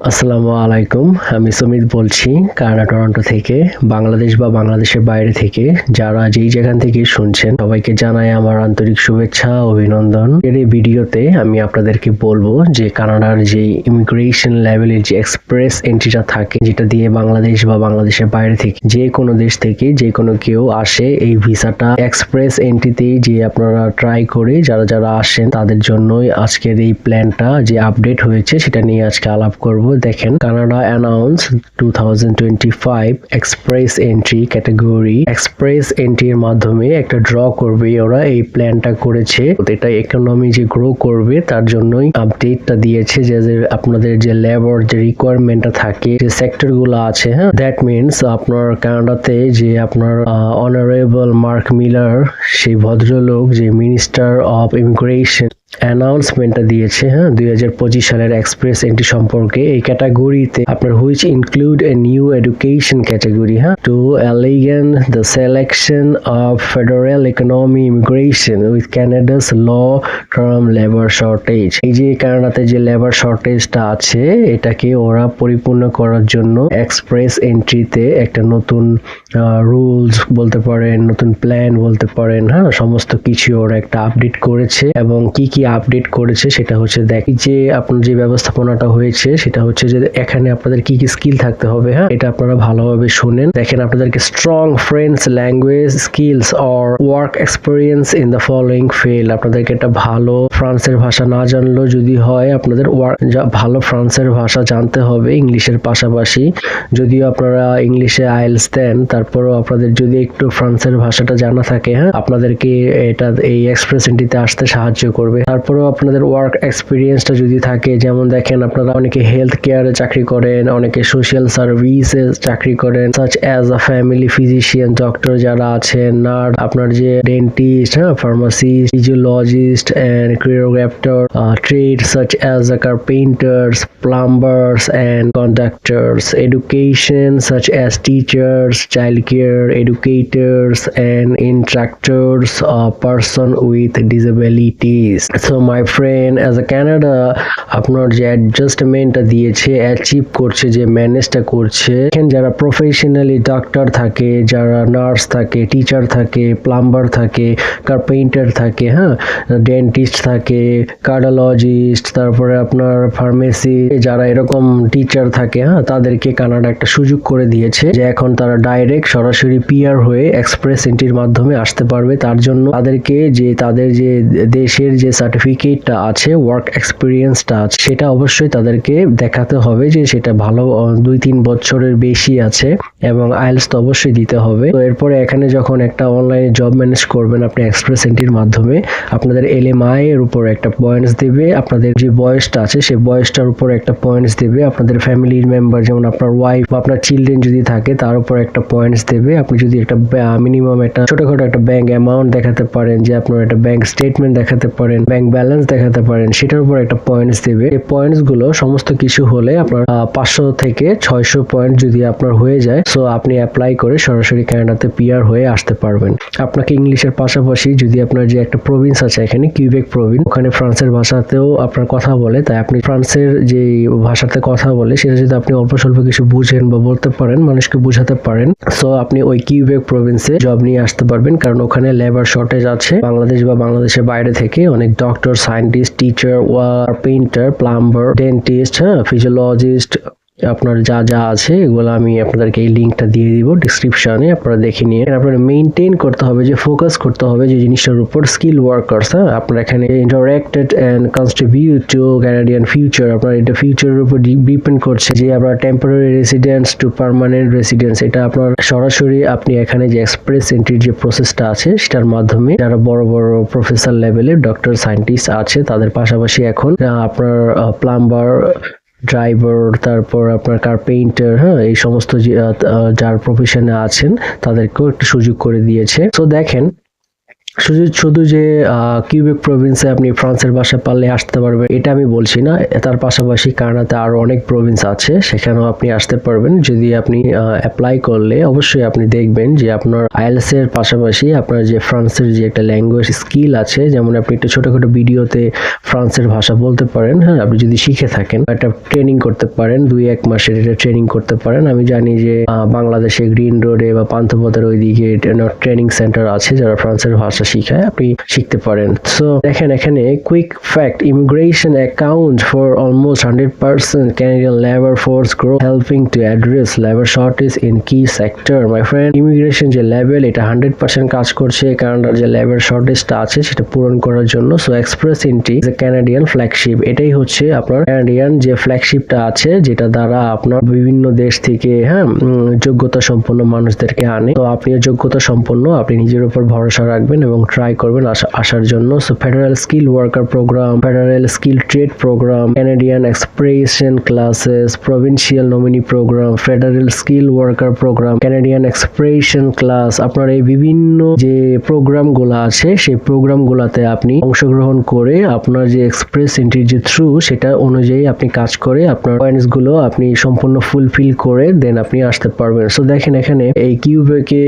আসসালামু আলাইকুম, আমি সুমিত বলছি কানাডা, টরন্টো থেকে, বাংলাদেশ বা বাংলাদেশের বাইরে থেকে। যারা যেই যেখান থেকে শুনছেন, সবাইকে জানাই আমার আন্তরিক শুভেচ্ছা, অভিনন্দন। এর এই ভিডিওতে আমি আপনাদেরকে বলব যে কানাডার যে ইমিগ্রেশন লেভেলের যে এক্সপ্রেস এন্ট্রিটা থাকে, যেটা দিয়ে বাংলাদেশ বা বাংলাদেশের বাইরে থেকে যে কোনো দেশ থেকে যে কোনো কেউ আসে, এই ভিসাটা এক্সপ্রেস এন্ট্রিতেই যে আপনারা ট্রাই করে, যারা যারা আসেন, তাদের জন্যই আজকের এই প্ল্যানটা যে আপডেট হয়েছে, সেটা নিয়ে আজকে আলাপ করব। দেখেন Canada announce two express entry category express এন্ট্রির মাধ্যমে একটা ড্র করবে ওরা, এই প্ল্যানটা করেছে। এটা ইকোনমি যে গ্রো করবে, তার জন্যই আপডেটটা দিয়েছে যে আপনাদের যে লেবার যে রিকোয়ারমেন্টটা থাকে, যে সেক্টরগুলো আছে হ্যাঁ? দ্যাট মিনস আপনার কানাডাতে যে আপনার অনারেবল মার্ক মিলার সেই ভদ্রলোক, যে মিনিস্টার অফ ইমিগ্রেশন অ্যানাউন্সমেন্টটা দিয়েছে হ্যাঁ? দুই হাজার পঁচিশ সালের এক্সপ্রেস এন্ট্রি সম্পর্কে। এই ক্যাটাগরিতে আপনার which include a new education category হ্যাঁ? Two elegant the selection of federal economy immigration with Canada's ল টার্ম লেবার শর্টেজ এই যে কানাডাতে যে লেবার শর্টেজটা আছে, এটাকে ওরা পরিপূর্ণ করার জন্য এক্সপ্রেস এন্ট্রিতে একটা নতুন রুলস বলতে পারেন, নতুন প্ল্যান বলতে পারেন হ্যাঁ? সমস্ত কিছু ওরা একটা আপডেট করেছে এবং কি কি আপডেট করেছে সেটা হচ্ছে দেখি যে আপনার যে ব্যবস্থাপনাটা হয়েছে সেটা হচ্ছে যে এখানে আপনাদের কি কি স্কিল থাকতে হবে হ্যাঁ? এটা আপনারা ভালোভাবে শুনেন। দেখেন আপনাদেরকে strong friends language skills or work experience in the following field আপনাদেরকে একটা ভালো ফ্রান্সের ভাষা না জানলেও যদি হয়, আপনাদের ওয়ার্ক ভালো ফ্রান্সের ভাষা জানতে হবে ইংলিশের পাশাপাশি। যদিও আপনারা ইংলিশে আইএলস দেন, তারপরও আপনাদের যদি একটু ফ্রান্সের ভাষাটা জানা থাকে হ্যাঁ? আপনাদেরকে এটা এই এক্সপ্রেস এন্ট্রিতে আসতে সাহায্য করবে। তারপরেও আপনাদের ওয়ার্ক এক্সপিরিয়েন্সটা যদি থাকে, যেমন দেখেন আপনারা অনেকে হেলথ কেয়ারে চাকরি করেন, অনেকে সোশ্যাল সার্ভিসে চাকরি করেন such as a family physician doctor যারা আছেন নার্স আপনার যে ডেন্টিস্ট হ্যাঁ pharmacist physiologist and choreographer trade such as a carpenters plumbers and conductors education such as teachers child care educators and instructors, a with with disabilities my friend as a Canada, আপনার যে অ্যাডজাস্টমেন্টটা দিয়েছে achieve করছে, যে ম্যানেজটা করছে, এখানে যারা professionally doctor থাকে, যারা নার্স থাকে টিচার থাকে প্লাম্বার থাকে কার্পেন্টার থাকে হ্যাঁ ডেন্টিস্ট থাকে কার্ডোলজিস্ট তারপরে আপনার ফার্মেসি যারা এরকম টিচার থাকে হ্যাঁ তাদেরকে কানাডা একটা সুযোগ করে দিয়েছে, যে এখন তারা ডাইরেক্ট সরাসরি পিয়ার হয়ে এক্সপ্রেস এন্ট্রির মাধ্যমে আসতে পারবে। তার জন্য তাদেরকে যে, তাদের যে দেশের যে সার্টিফিকেটটা আছে ওয়ার্ক এক্সপিরিয়েন্সটা আছে, সেটা অবশ্যই তাদেরকে দেখাতে হবে যে সেটা ভালো দুই তিন বছরের বেশি আছে এবং আইএলস তো অবশ্যই দিতে হবে। তো এরপরে এখানে যখন একটা অনলাইনে জব ম্যানেজ করবেন আপনি এক্সপ্রেস এন্ট্রির মাধ্যমে, আপনাদের এলএমআই এর উপর একটা পয়েন্টস দেবে, আপনাদের যে বয়সটা আছে সেই বয়সটার উপর একটা পয়েন্টস দেবে, আপনাদের ফ্যামিলির মেম্বার যেমন আপনার ওয়াইফ বা আপনার চিলড্রেন যদি থাকে তার উপর একটা পয়েন্টস দেবে। আপনি যদি একটা মিনিমাম একটা ছোটখাটো একটা ব্যাংক অ্যামাউন্ট দেখাতে পারেন, যে আপনার একটা ব্যাংক স্টেটমেন্ট দেখাতে পারেন ব্যাংক ব্যালেন্স দেখাতে পারেন, সেটার উপর একটা পয়েন্টস দেবে। এই পয়েন্টসগুলো সমস্ত কিছু হলে আপনার পাঁচশো থেকে ছয়শো পয়েন্ট যদি আপনার হয়ে যায় সো আপনি অ্যাপ্লাই করে সরাসরি কানাডাতে পিআর হয়ে আসতে পারবেন। আপনাকে ইংলিশের পাশাপাশি যদি আপনার যে একটা প্রভিন্স আছে, এখানে কিউবেক প্রভিন্স ওখানে ফ্রান্সের ভাষাতেও আপনার কথা বলে, তাই আপনি ফ্রান্সের যে ভাষাতে কথা বলে, সেটা যদি আপনি অল্প স্বল্প কিছু বুঝেন বা বলতে পারেন, মানুষকে বোঝাতে পারেন সো আপনি ওই কিউবেক প্রভিন্সে জব নিয়ে আসতে পারবেন, কারণ ওখানে লেবার শর্টেজ আছে। বাংলাদেশ বা বাংলাদেশের বাইরে থেকে অনেক doctor scientist teacher or painter plumber dentist physiologist আপনার যা যা আছে, এগুলো আমি আপনাদেরকে এই লিঙ্কটা দিয়ে দিব ডিসক্রিপশনে আপনারা দেখে নিয়ে। আপনার মেনটেন করতে হবে যে ফোকাস করতে হবে যে জিনিসটার উপর স্কিল ওয়ার্কার্স হ্যাঁ? আপনার এখানে interacted and contribute to Canadian future আপনার এটা ফিউচারের উপর ডিপেন্ড করছে যে, আপনার temporary residence to permanent residence এটা আপনার সরাসরি আপনি এখানে যে এক্সপ্রেস এন্ট্রির যে প্রসেসটা আছে, সেটার মাধ্যমে যারা বড় বড় প্রফেসর লেভেলের ডক্টর সায়েন্টিস্ট আছে, তাদের পাশাপাশি এখন আপনার প্লাম্বার ড্রাইভার তারপর আপনার কার্পেন্টার হ্যাঁ এই সমস্ত যার প্রফেশনে আছেন, তাদেরকেও একটা সুযোগ করে দিয়েছে। তো দেখেন শুধু শুধু যে কিউবেক প্রভিন্সে আপনি ফ্রান্সের ভাষা পারলে আসতে পারবেন, এটা আমি বলছি না। তার পাশাপাশি কানাডাতে আরও অনেক প্রভিন্স আছে, সেখানেও আপনি আসতে পারবেন। যদি আপনি অ্যাপ্লাই করলে অবশ্যই আপনি দেখবেন যে আপনার আইএলস এর পাশাপাশি আপনার যে ফ্রান্সের যে একটা ল্যাঙ্গুয়েজ স্কিল আছে, যেমন আপনি একটা ছোটখাটো ভিডিওতে ফ্রান্সের ভাষা বলতে পারেন হ্যাঁ আপনি যদি শিখে থাকেন, একটা ট্রেনিং করতে পারেন, দুই এক মাসের এটা ট্রেনিং করতে পারেন। আমি জানি যে বাংলাদেশে গ্রিন রোডে বা পান্থপথের ওইদিকে ট্রেনিং সেন্টার আছে, যারা ফ্রান্সের ভাষা শিখায়, আপনি শিখতে পারেন। সো দেখেন এখানে quick fact immigration account for almost hundred percent Canadian labour force grow helping to address labour shortage in key sector my friend immigration যে লেভেল এটা হান্ড্রেড পার্সেন্ট কাজ করছে। কানাডার যে লেবার শর্টেজটা আছে, সেটা পূরণ করার জন্য। So express entry Canadian flagship এটাই হচ্ছে আপনার ক্যানাডিয়ান যে ফ্ল্যাগশিপটা আছে, যেটা দ্বারা আপনার বিভিন্ন দেশ থেকে হ্যাঁ যোগ্যতা সম্পন্ন মানুষদেরকে আনে। তো আপনি যোগ্যতা সম্পন্ন আপনি নিজের উপর ভরসা রাখবেন এবং ট্রাই করবেন আসার জন্য। So federal skill worker program federal skill trade program Canadian expression classes provincial nominee program federal skill worker program Canadian expression class আপনার এই বিভিন্ন যে প্রোগ্রামগুলো আছে, সেই প্রোগ্রাম গুলাতে আপনি অংশগ্রহণ করে আপনার যে এক্সপ্রেস এন্ট্রির যে থ্রু সেটা অনুযায়ী আপনি কাজ করে আপনার পয়েন্টসগুলো আপনি সম্পূর্ণ ফুলফিল করে দেন আপনি আসতে পারবেন। সো দেখেন এখানে এই কিউবেকে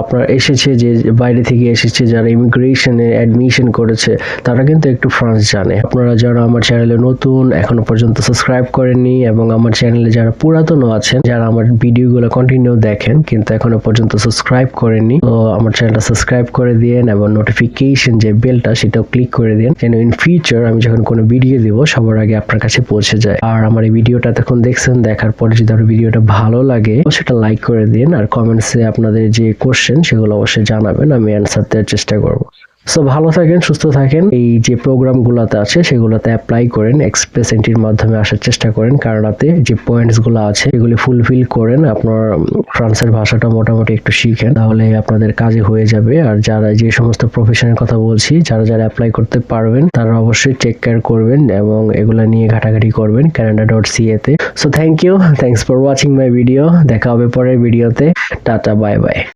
আপনার এসেছে যে বাইরে থেকে এসেছে যারা ইমিগ্রেশনে অ্যাডমিশন করেছে, তারা কিন্তু একটু ফ্রান্স জানে। আপনারা যারা আমার চ্যানেলে নতুন, এখনও পর্যন্ত সাবস্ক্রাইব করেননি এবং আমার চ্যানেলে যারা পুরাতনও আছেন, যারা আমার ভিডিওগুলো কন্টিনিউ দেখেন, কিন্তু এখনও পর্যন্ত সাবস্ক্রাইব করেননি, তো আমার চ্যানেলটা সাবস্ক্রাইব করে দিন এবং নোটিফিকেশন যে বেলটা সেটাও ক্লিক করে দিন যেন ইন ফিউচার আমি যখন কোনো ভিডিও দিব, সবার আগে আপনার কাছে পৌঁছে যায়। আর আমার এই ভিডিওটা তখন দেখছেন, দেখার পরে যদি আপনার ভিডিওটা ভালো লাগে, সেটা লাইক করে দিন। আর কমেন্টসে আপনাদের যে কোশ্চেন সেগুলো অবশ্যই জানাবেন, আমি অ্যান্সার দেওয়ার করব। সো ভালো থাকেন, সুস্থ থাকেন। এই যে প্রোগ্রামগুলোতে আছে, সেগুলোতে অ্যাপ্লাই করেন এক্সপ্রেস এন্ট্রির মাধ্যমে আসার চেষ্টা করেন কানাডাতে যে পয়েন্টসগুলো আছে, এগুলি ফুলফিল করেন, আপনার ফ্রান্সের ভাষাটা মোটামুটি একটু শিখেন, তাহলে আপনাদের কাজে হয়ে যাবে। আর যারা যে সমস্ত প্রফেশনের কথা বলছি, যারা যারা অ্যাপ্লাই করতে পারবেন, তারা অবশ্যই টেক কেয়ার করবেন এবং এগুলো নিয়ে ঘাটাঘাটি করবেন Canada dot সিএতে so thank you thanks for watching my video দেখা হবে পরের ভিডিওতে টাটা বাই বাই